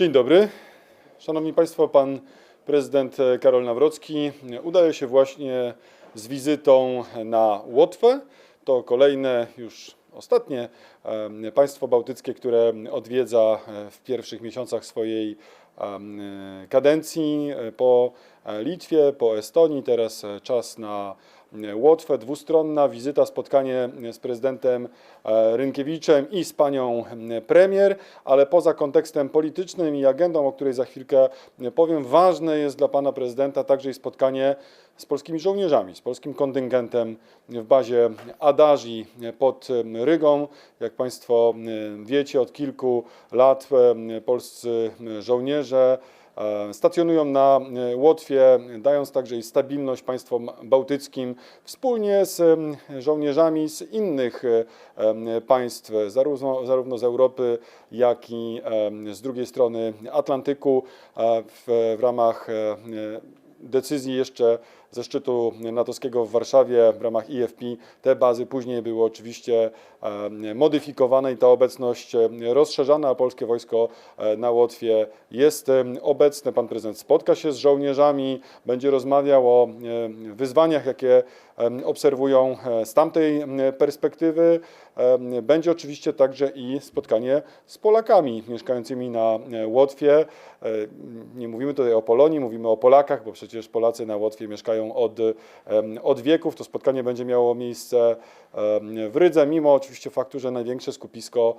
Dzień dobry. Szanowni Państwo, pan prezydent Karol Nawrocki udaje się właśnie z wizytą na Łotwę. To kolejne, już ostatnie em, państwo bałtyckie, które odwiedza e, w pierwszych miesiącach swojej e, kadencji e, po e, Litwie, po Estonii. Teraz e, czas na e, Łotwę. Dwustronna wizyta, spotkanie z prezydentem e, Rynkiewiczem i z panią premier, ale poza kontekstem politycznym i agendą, o której za chwilkę powiem, ważne jest dla pana prezydenta także i spotkanie z polskimi żołnierzami, z polskim kontyngentem w bazie Adazi pod Rygą. Jak państwo wiecie, od kilku lat e, polscy żołnierze stacjonują na e, Łotwie, dając także i stabilność państwom bałtyckim wspólnie z żołnierzami z innych e, państw, zarówno, zarówno z Europy, jak i z drugiej strony Atlantyku. E, w, w ramach e, decyzji jeszcze ze szczytu natowskiego w Warszawie w ramach IFP. Te bazy później były oczywiście e, modyfikowane i ta obecność e, rozszerzana, a polskie wojsko e, na Łotwie jest obecne. Pan prezydent spotka się z żołnierzami, będzie rozmawiał o wyzwaniach, jakie obserwują z tamtej perspektywy. Będzie oczywiście także i spotkanie z Polakami mieszkającymi na Łotwie. Nie mówimy tutaj o Polonii, mówimy o Polakach, bo przecież Polacy na Łotwie mieszkają od, em, od wieków. To spotkanie będzie miało miejsce w Rydze, mimo oczywiście faktu, że największe skupisko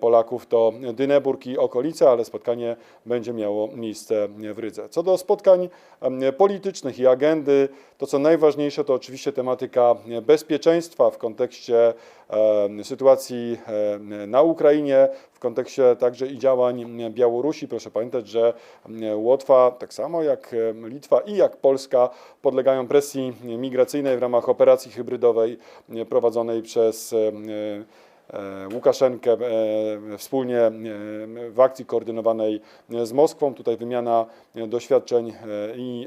Polaków to Dyneburg i okolice, ale spotkanie będzie miało miejsce w Rydze. Co do spotkań politycznych i agendy, to co najważniejsze to oczywiście tematyka bezpieczeństwa w kontekście sytuacji na Ukrainie, w kontekście także i działań Białorusi. Proszę pamiętać, że Łotwa, tak samo jak Litwa i jak Polska, podlegają presji migracyjnej w ramach operacji hybrydowej prowadzonej przez Łukaszenkę e, wspólnie e, w akcji koordynowanej z Moskwą. Tutaj wymiana doświadczeń e, i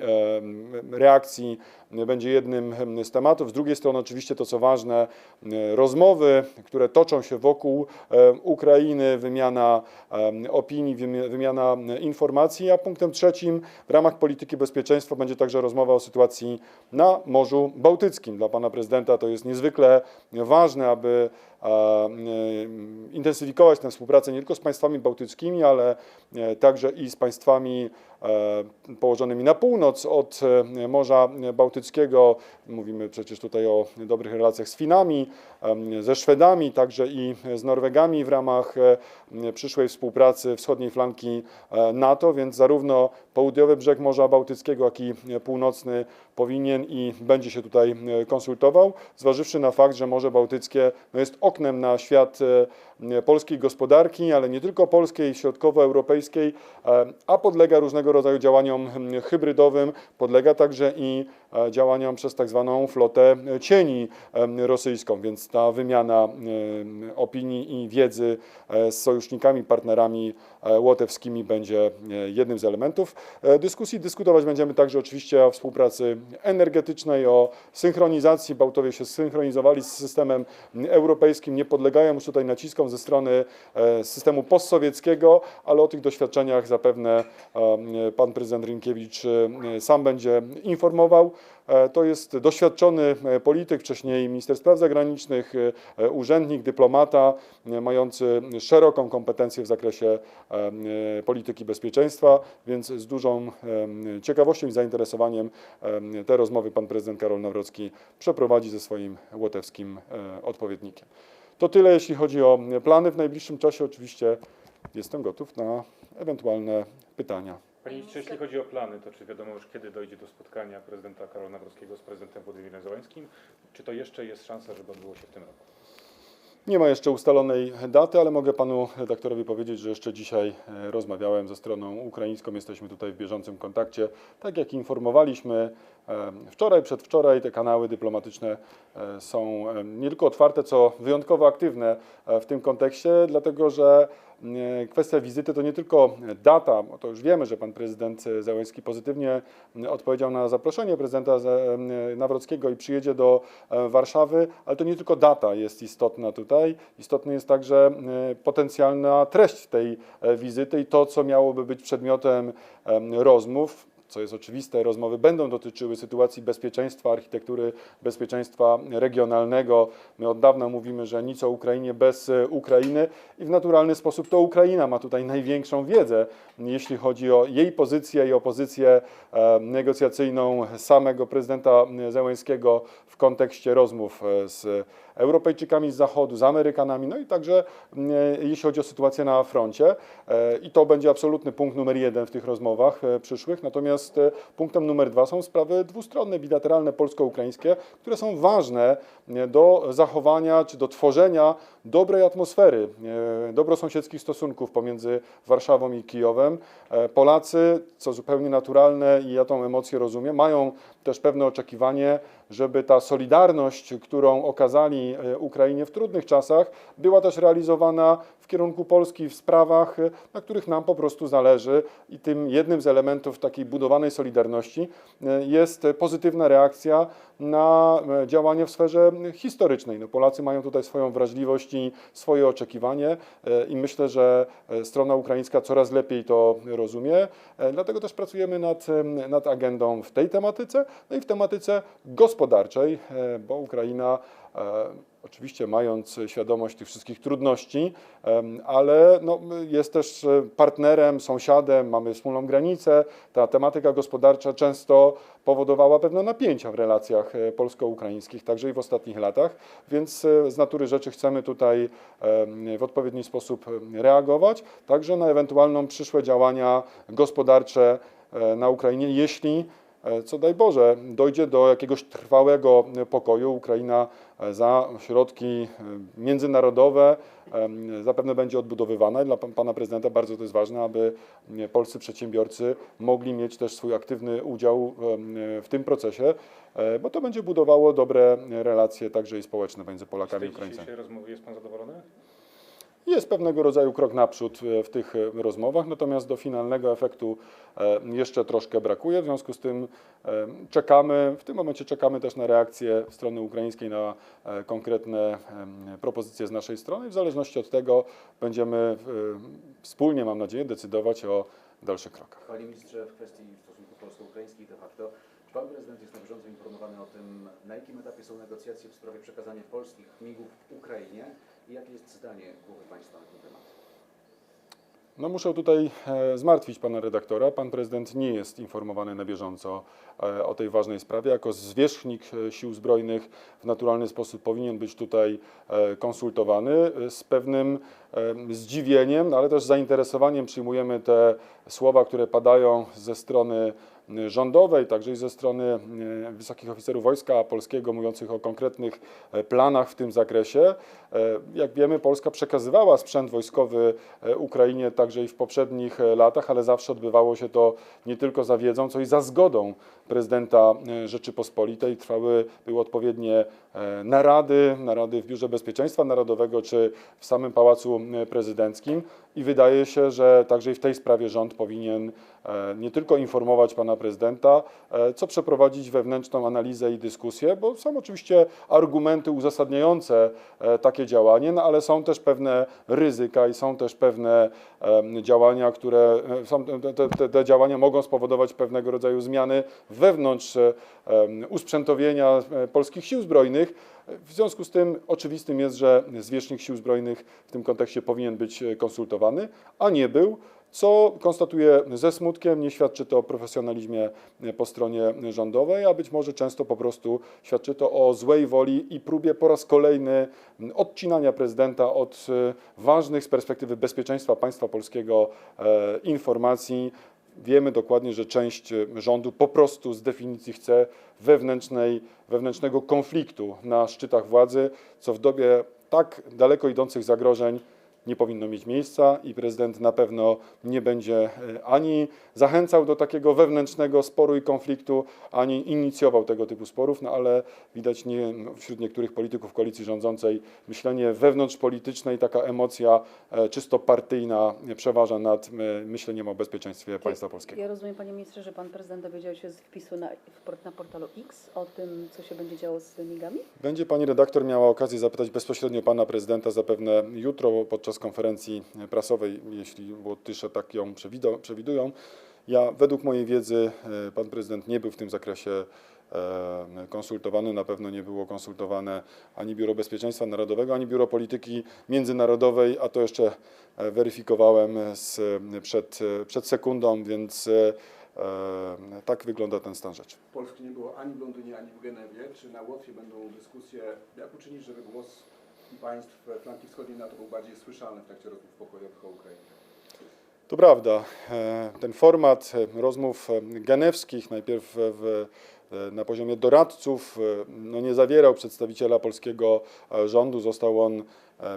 e, reakcji będzie jednym z tematów. Z drugiej strony oczywiście to co ważne, e, rozmowy, które toczą się wokół e, Ukrainy, wymiana e, opinii, wymi- wymiana informacji, a punktem trzecim w ramach polityki bezpieczeństwa będzie także rozmowa o sytuacji na Morzu Bałtyckim. Dla pana prezydenta to jest niezwykle ważne, aby e, e, intensyfikować tę współpracę nie tylko z państwami bałtyckimi, ale e, także i z państwami e, położonymi na północ od e, Morza Bałtyckiego. Mówimy przecież tutaj o dobrych relacjach z Finami, ze Szwedami, także i z Norwegami w ramach e, przyszłej współpracy wschodniej flanki e, NATO, więc zarówno południowy brzeg Morza Bałtyckiego, jak i północny powinien i będzie się tutaj e, konsultował, zważywszy na fakt, że Morze Bałtyckie no, jest oknem na świat e, polskiej gospodarki, ale nie tylko polskiej, środkowoeuropejskiej, e, a podlega różnego rodzaju działaniom mm, hybrydowym, podlega także i e, działaniom przez tak zwaną flotę cieni rosyjską, więc ta wymiana opinii i wiedzy e, z sojusznikami, partnerami e, łotewskimi będzie e, jednym z elementów e, dyskusji. Dyskutować będziemy także oczywiście o współpracy energetycznej, o synchronizacji. Bałtowie się zsynchronizowali z systemem europejskim, nie podlegają już tutaj naciskom ze strony e, systemu postsowieckiego, ale o tych doświadczeniach zapewne e, pan prezydent Rynkiewicz e, sam będzie informował. To jest doświadczony polityk, wcześniej minister spraw zagranicznych, urzędnik, dyplomata, mający szeroką kompetencję w zakresie polityki bezpieczeństwa, więc z dużą ciekawością i zainteresowaniem te rozmowy pan prezydent Karol Nawrocki przeprowadzi ze swoim łotewskim odpowiednikiem. To tyle, jeśli chodzi o plany. W najbliższym czasie oczywiście jestem gotów na ewentualne pytania. Panie ministrze, jeśli chodzi o plany, to czy wiadomo już kiedy dojdzie do spotkania prezydenta Karola Nawrockiego z prezydentem Władimirem Zełańskim? Czy to jeszcze jest szansa, żeby odbyło się w tym roku? Nie ma jeszcze ustalonej daty, ale mogę panu redaktorowi powiedzieć, że jeszcze dzisiaj e, rozmawiałem ze stroną ukraińską. Jesteśmy tutaj w bieżącym kontakcie. Tak jak informowaliśmy, wczoraj, przedwczoraj. Te kanały dyplomatyczne e, są e, nie tylko otwarte, co wyjątkowo aktywne e, w tym kontekście, dlatego że e, kwestia wizyty to nie tylko data, bo to już wiemy, że pan prezydent Zełenski pozytywnie odpowiedział na zaproszenie prezydenta Nawrockiego i przyjedzie do e, Warszawy, ale to nie tylko data jest istotna tutaj. Istotny jest także e, potencjalna treść tej e, wizyty i to, co miałoby być przedmiotem em, rozmów. Co jest oczywiste, rozmowy będą dotyczyły sytuacji bezpieczeństwa, architektury bezpieczeństwa regionalnego. My od dawna mówimy, że nic o Ukrainie bez e, Ukrainy i w naturalny sposób to Ukraina ma tutaj największą wiedzę, jeśli chodzi o jej pozycję i opozycję e, negocjacyjną samego prezydenta Zełenskiego w kontekście rozmów e, z Europejczykami z Zachodu, z Amerykanami, no i także mm, jeśli chodzi o sytuację na froncie. E, I to będzie absolutny punkt numer jeden w tych rozmowach e, przyszłych. Natomiast e, punktem numer dwa są sprawy dwustronne, bilateralne, polsko-ukraińskie, które są ważne e, do zachowania czy do tworzenia dobrej atmosfery, e, dobrosąsiedzkich stosunków pomiędzy Warszawą i Kijowem. E, Polacy, co zupełnie naturalne i ja tą emocję rozumiem, mają też pewne oczekiwanie, żeby ta solidarność, którą okazali e, Ukrainie w trudnych czasach, była też realizowana w kierunku Polski w sprawach, e, na których nam po prostu zależy. I tym jednym z elementów takiej budowanej solidarności e, jest pozytywna reakcja na e, działania w sferze historycznej. No, Polacy mają tutaj swoją wrażliwość i swoje oczekiwanie e, i myślę, że e, strona ukraińska coraz lepiej to rozumie. E, Dlatego też pracujemy nad, nad agendą w tej tematyce, no i w tematyce gospodarczej, bo Ukraina oczywiście mając świadomość tych wszystkich trudności, ale no, jest też e, partnerem, sąsiadem, mamy wspólną granicę. Ta tematyka gospodarcza często powodowała pewne napięcia w relacjach e, polsko-ukraińskich, także i w ostatnich latach, więc e, z natury rzeczy chcemy tutaj w odpowiedni sposób reagować, także na ewentualną przyszłe działania gospodarcze e, na Ukrainie, jeśli e, co daj Boże, dojdzie do jakiegoś trwałego e, pokoju. Ukraina e, za środki e, międzynarodowe zapewne będzie odbudowywana i dla pan- pana prezydenta bardzo to jest ważne, aby e, polscy przedsiębiorcy mogli mieć też swój aktywny udział w tym procesie, e, bo to będzie budowało dobre relacje także i społeczne między Z Polakami tej i Ukraińcami. dzisiejszej rozmowy jest Pan zadowolony? Jest pewnego rodzaju krok naprzód e, w tych e, rozmowach, natomiast do finalnego efektu e, jeszcze troszkę brakuje. W związku z tym czekamy, w tym momencie czekamy też na reakcję strony ukraińskiej na konkretne propozycje z naszej strony. W zależności od tego będziemy wspólnie, mam nadzieję, decydować o dalszych krokach. Panie ministrze, w kwestii stosunków polsko-ukraińskich de facto, pan prezydent jest na bieżąco informowany o tym, na jakim etapie są negocjacje w sprawie przekazania polskich migów Ukrainie jakie jest zdanie głowy państwa na ten temat? No muszę tutaj e, zmartwić pana redaktora. Pan prezydent nie jest informowany na bieżąco e, o tej ważnej sprawie. Jako zwierzchnik e, sił zbrojnych w naturalny sposób powinien być tutaj konsultowany. Z pewnym zdziwieniem, ale też zainteresowaniem przyjmujemy te słowa, które padają ze strony rządowej, także i ze strony e, wysokich oficerów Wojska Polskiego mówiących o konkretnych e, planach w tym zakresie. E, Jak wiemy, Polska przekazywała sprzęt wojskowy Ukrainie także i w poprzednich latach, ale zawsze odbywało się to nie tylko za wiedzą, co i za zgodą prezydenta Rzeczypospolitej. Trwały, były odpowiednie narady, narady w Biurze Bezpieczeństwa Narodowego czy w samym Pałacu Prezydenckim i wydaje się, że także i w tej sprawie rząd powinien e, nie tylko informować pana prezydenta, e, co przeprowadzić wewnętrzną analizę i dyskusję, bo są oczywiście argumenty uzasadniające e, takie działanie, no ale są też pewne ryzyka i są też pewne działania, które są, te, te, te działania mogą spowodować pewnego rodzaju zmiany wewnątrz usprzętowienia polskich sił zbrojnych. W związku z tym oczywistym jest, że zwierzchnik sił zbrojnych w tym kontekście powinien być e, konsultowany, a nie był. Co konstatuję ze smutkiem, nie świadczy to o profesjonalizmie e, po stronie rządowej, a być może często po prostu świadczy to o złej woli i próbie po raz kolejny odcinania prezydenta od e, ważnych z perspektywy bezpieczeństwa państwa polskiego informacji. Wiemy dokładnie, że część e, rządu po prostu z definicji chce wewnętrznej, wewnętrznego konfliktu na szczytach władzy, co w dobie tak daleko idących zagrożeń nie powinno mieć miejsca i prezydent na pewno nie będzie e, ani zachęcał do takiego wewnętrznego sporu i konfliktu, ani inicjował tego typu sporów, no ale widać nie, wśród niektórych polityków koalicji rządzącej myślenie wewnątrzpolityczne i taka emocja e, czysto partyjna przeważa nad e, myśleniem o bezpieczeństwie państwa polskiego. Ja rozumiem, panie ministrze, że pan prezydent dowiedział się z wpisu na, na portalu X o tym, co się będzie działo z migami? Będzie pani redaktor miała okazję zapytać bezpośrednio pana prezydenta zapewne jutro podczas konferencji prasowej, jeśli Łotysze tak ją przewidują. Ja według mojej wiedzy e, pan prezydent nie był w tym zakresie e, konsultowany, na pewno nie było konsultowane ani Biuro Bezpieczeństwa Narodowego, ani Biuro Polityki Międzynarodowej, a to jeszcze e, weryfikowałem z, przed, przed sekundą, więc tak wygląda ten stan rzeczy. Polski nie było ani w Londynie, ani w Genewie. Czy na Łotwie będą dyskusje, jak uczynić, żeby głos państw flanki wschodniej NATO był bardziej słyszalny w trakcie rozmów pokojowych o Ukrainie? To prawda. E, Ten format e, rozmów e, genewskich, najpierw w, na poziomie doradców, no nie zawierał przedstawiciela polskiego rządu. Został on,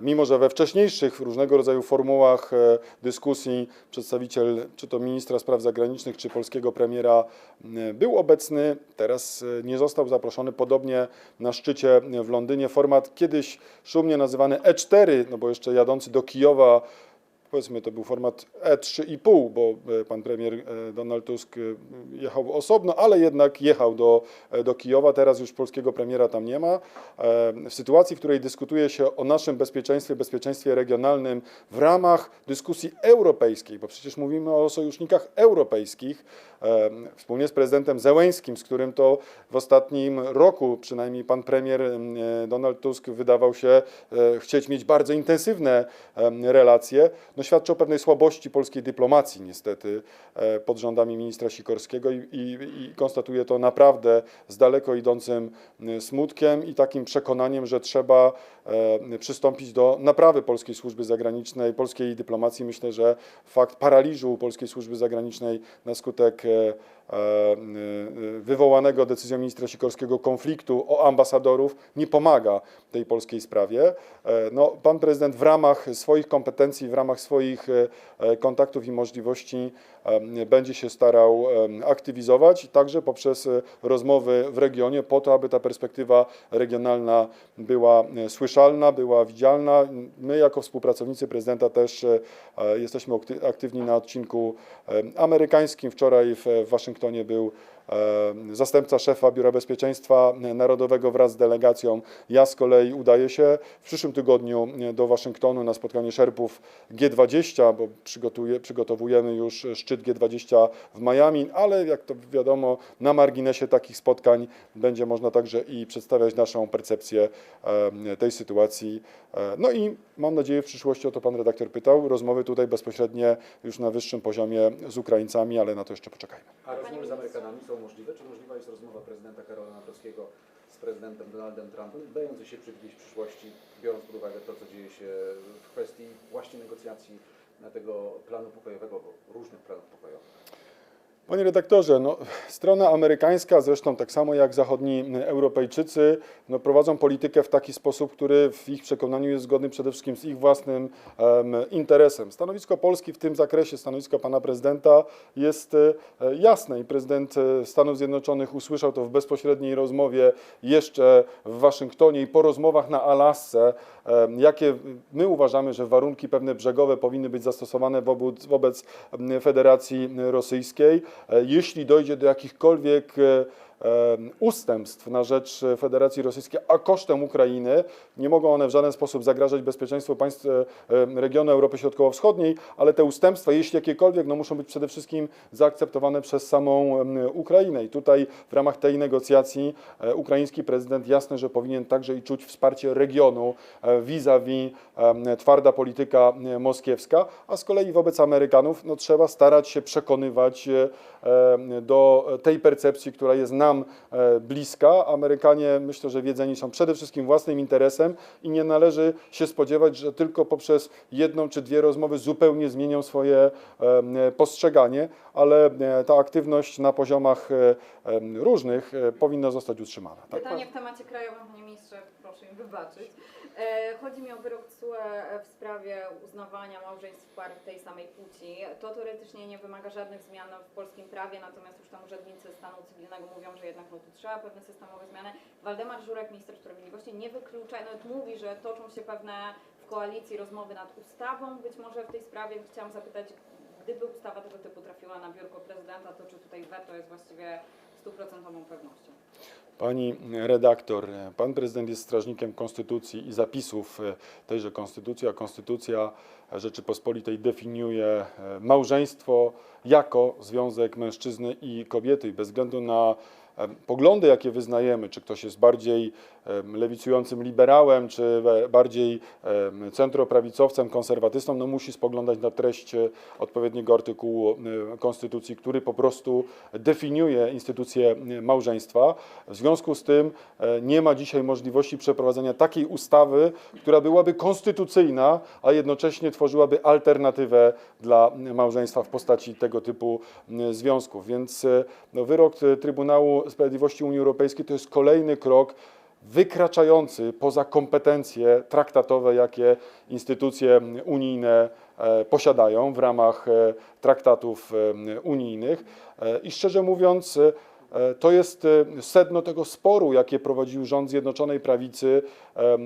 mimo że we wcześniejszych różnego rodzaju formułach e, dyskusji przedstawiciel czy to ministra spraw zagranicznych, czy polskiego premiera m, był obecny, teraz e, nie został zaproszony. Podobnie na szczycie w Londynie format kiedyś szumnie nazywany E4, no bo jeszcze jadący do Kijowa powiedzmy to był format E3,5, bo e, pan premier e, Donald Tusk e, jechał osobno, ale jednak jechał do, do Kijowa. Teraz już polskiego premiera tam nie ma. W sytuacji, w której dyskutuje się o naszym bezpieczeństwie, bezpieczeństwie regionalnym w ramach dyskusji europejskiej, bo przecież mówimy o sojusznikach europejskich, wspólnie z prezydentem Zełęskim, z którym to w ostatnim roku przynajmniej pan premier Donald Tusk wydawał się chcieć mieć bardzo intensywne relacje, no świadczy o pewnej słabości polskiej dyplomacji niestety e, pod rządami ministra Sikorskiego i, i, i konstatuje to naprawdę z daleko idącym smutkiem i takim przekonaniem, że trzeba przystąpić do naprawy polskiej służby zagranicznej, polskiej dyplomacji. Myślę, że fakt paraliżu polskiej służby zagranicznej na skutek e, e, e, wywołanego decyzją ministra Sikorskiego konfliktu o ambasadorów nie pomaga tej polskiej sprawie. E, No, pan prezydent w ramach swoich kompetencji, w ramach swoich e, e, kontaktów i możliwości e, będzie się starał aktywizować, także poprzez e, rozmowy w regionie, po to, aby ta perspektywa regionalna była e, słyszalna, była widzialna. My, jako współpracownicy prezydenta, też e, jesteśmy akty- aktywni na odcinku amerykańskim. Wczoraj w Waszyngtonie był zastępca szefa Biura Bezpieczeństwa Narodowego wraz z delegacją. Ja z kolei udaję się w przyszłym tygodniu e, do Waszyngtonu na spotkanie szerpów G20, bo przygotowujemy już szczyt G20 w Miami, ale jak to wiadomo, na marginesie takich spotkań będzie można także i przedstawiać naszą percepcję e, tej sytuacji. E, No i mam nadzieję w przyszłości, o to pan redaktor pytał, rozmowy tutaj bezpośrednie już na wyższym poziomie z Ukraińcami, ale na to jeszcze poczekajmy. A rozmowy z Amerykanami są możliwe? Czy możliwa jest rozmowa prezydenta Karola Nawrockiego z prezydentem Donaldem Trumpem, dający się przewidzieć w przyszłości, biorąc pod uwagę to, co dzieje się w kwestii właśnie negocjacji tego planu pokojowego, różnych planów pokojowych? Panie redaktorze, no, strona amerykańska, zresztą tak samo jak zachodni Europejczycy, no, prowadzą politykę w taki sposób, który w ich przekonaniu jest zgodny przede wszystkim z ich własnym em, interesem. Stanowisko Polski w tym zakresie, stanowisko pana prezydenta jest e, jasne i prezydent e, Stanów Zjednoczonych usłyszał to w bezpośredniej rozmowie jeszcze w Waszyngtonie i po rozmowach na Alasce, em, jakie my uważamy, że warunki pewne brzegowe powinny być zastosowane wobec, wobec Federacji Rosyjskiej. E, Jeśli dojdzie do jakichkolwiek e, ustępstw na rzecz Federacji Rosyjskiej, a kosztem Ukrainy, nie mogą one w żaden sposób zagrażać bezpieczeństwu państw regionu Europy Środkowo-Wschodniej, ale te ustępstwa, jeśli jakiekolwiek, no muszą być przede wszystkim zaakceptowane przez samą Ukrainę. I tutaj w ramach tej negocjacji e, ukraiński prezydent jasne, że powinien także i czuć wsparcie regionu e, vis-a-vis twarda polityka e, moskiewska, a z kolei wobec Amerykanów no, trzeba starać się przekonywać do tej percepcji, która jest nam e, bliska. Amerykanie myślę, że wiedzeni są przede wszystkim własnym interesem i nie należy się spodziewać, że tylko poprzez jedną czy dwie rozmowy zupełnie zmienią swoje e, postrzeganie, ale e, ta aktywność na poziomach różnych powinna zostać utrzymana. Tak? Pytanie w temacie krajowym, panie ministrze, proszę mi wybaczyć. E, Chodzi mi o wyrok TSUE w sprawie uznawania małżeństw par tej samej płci. To teoretycznie nie wymaga żadnych zmian w polskim prawie, natomiast już tam urzędnicy stanu cywilnego mówią, że jednak no, tu trzeba pewne systemowe zmiany. Waldemar Żurek, minister sprawiedliwości, nie wyklucza, nawet mówi, że toczą się pewne w koalicji rozmowy nad ustawą. Być może w tej sprawie chciałam zapytać, gdyby ustawa tego typu trafiła na biurko prezydenta, to czy tutaj weto jest właściwie stuprocentową pewnością? Pani redaktor, pan prezydent jest strażnikiem konstytucji i zapisów e, tejże konstytucji, a konstytucja Rzeczypospolitej definiuje e, małżeństwo jako związek mężczyzny i kobiety. I bez względu na e, poglądy, jakie wyznajemy, czy ktoś jest bardziej lewicującym liberałem, czy bardziej centroprawicowcem, konserwatystą, no musi spoglądać na treść e, odpowiedniego artykułu e, Konstytucji, który po prostu definiuje instytucję małżeństwa. W związku z tym e, nie ma dzisiaj możliwości przeprowadzenia takiej ustawy, która byłaby konstytucyjna, a jednocześnie tworzyłaby alternatywę dla małżeństwa w postaci tego typu związków. Więc no, wyrok Trybunału Sprawiedliwości Unii Europejskiej to jest kolejny krok wykraczający poza kompetencje traktatowe, jakie instytucje unijne e, posiadają w ramach e, traktatów e, unijnych. I szczerze mówiąc, to jest e, sedno tego sporu, jakie prowadził rząd Zjednoczonej Prawicy, e,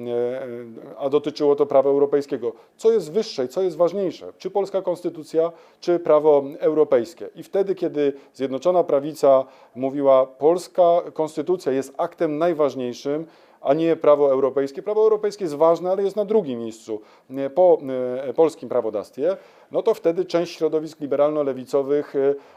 a dotyczyło to prawa europejskiego. Co jest wyższe i co jest ważniejsze? Czy polska konstytucja, czy prawo europejskie? I wtedy, kiedy Zjednoczona Prawica mówiła, polska konstytucja jest aktem najważniejszym, a nie prawo europejskie. Prawo europejskie jest ważne, ale jest na drugim miejscu e, po e, polskim prawodawstwie. No to wtedy część środowisk liberalno-lewicowych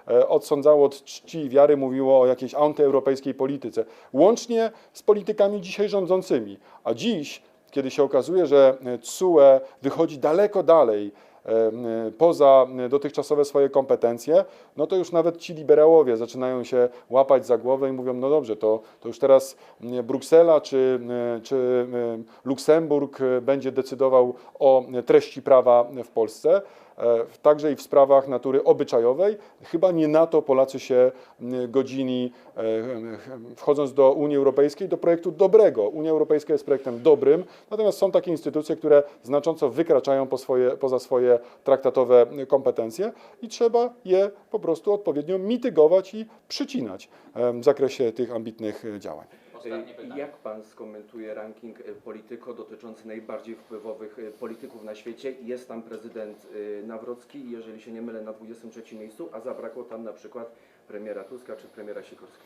e, odsądzało od czci i wiary, mówiło o jakiejś antyeuropejskiej polityce, łącznie z politykami dzisiaj rządzącymi. A dziś, kiedy się okazuje, że TSUE wychodzi daleko dalej poza dotychczasowe swoje kompetencje, no to już nawet ci liberałowie zaczynają się łapać za głowę i mówią, no dobrze, to, to już teraz m, Bruksela czy, m, czy m, Luksemburg e, będzie decydował o treści prawa w Polsce, e, także i w sprawach natury obyczajowej. Chyba nie na to Polacy się m, godzili, e, em, wchodząc do Unii Europejskiej, do projektu dobrego. Unia Europejska jest projektem dobrym, natomiast są takie instytucje, które znacząco wykraczają po swoje, poza swoje traktatowe kompetencje i trzeba je po prostu odpowiednio mitygować i przycinać w zakresie tych ambitnych e, działań. Y, Jak pan skomentuje ranking y, Polityko dotyczący najbardziej wpływowych y, polityków na świecie? Jest tam prezydent Nawrocki, jeżeli się nie mylę, na 23 miejscu, a zabrakło tam na przykład premiera Tuska czy premiera Sikorskiego.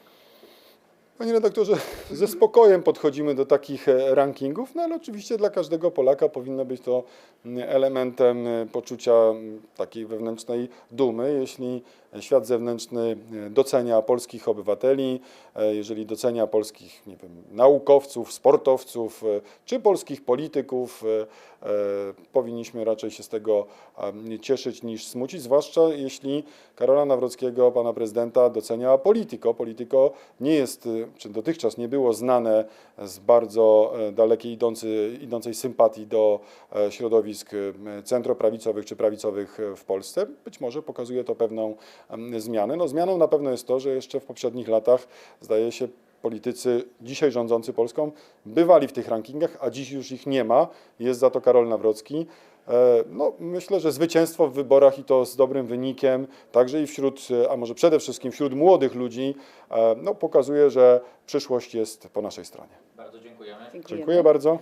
Panie redaktorze, ze spokojem podchodzimy do takich e, rankingów, no ale oczywiście dla każdego Polaka powinno być to mm, elementem poczucia mm, takiej wewnętrznej dumy, jeśli świat zewnętrzny e, docenia polskich obywateli, e, jeżeli docenia polskich nie wiem, naukowców, sportowców e, czy polskich polityków, powinniśmy raczej się z tego cieszyć niż smucić, zwłaszcza jeśli Karola Nawrockiego, pana prezydenta, docenia Politico. Politico nie jest, czy dotychczas nie było znane z bardzo dalekiej idący, idącej sympatii do środowisk centroprawicowych czy prawicowych w Polsce. Być może pokazuje to pewną em, zmianę. No, zmianą na pewno jest to, że jeszcze w poprzednich latach zdaje się politycy dzisiaj rządzący Polską bywali w tych rankingach, a dziś już ich nie ma. Jest za to Karol Nawrocki. E, No, myślę, że zwycięstwo w wyborach i to z dobrym wynikiem, także i wśród, a może przede wszystkim wśród młodych ludzi, e, no, pokazuje, że przyszłość jest po naszej stronie. Bardzo dziękujemy. Dziękujemy. Dziękuję bardzo.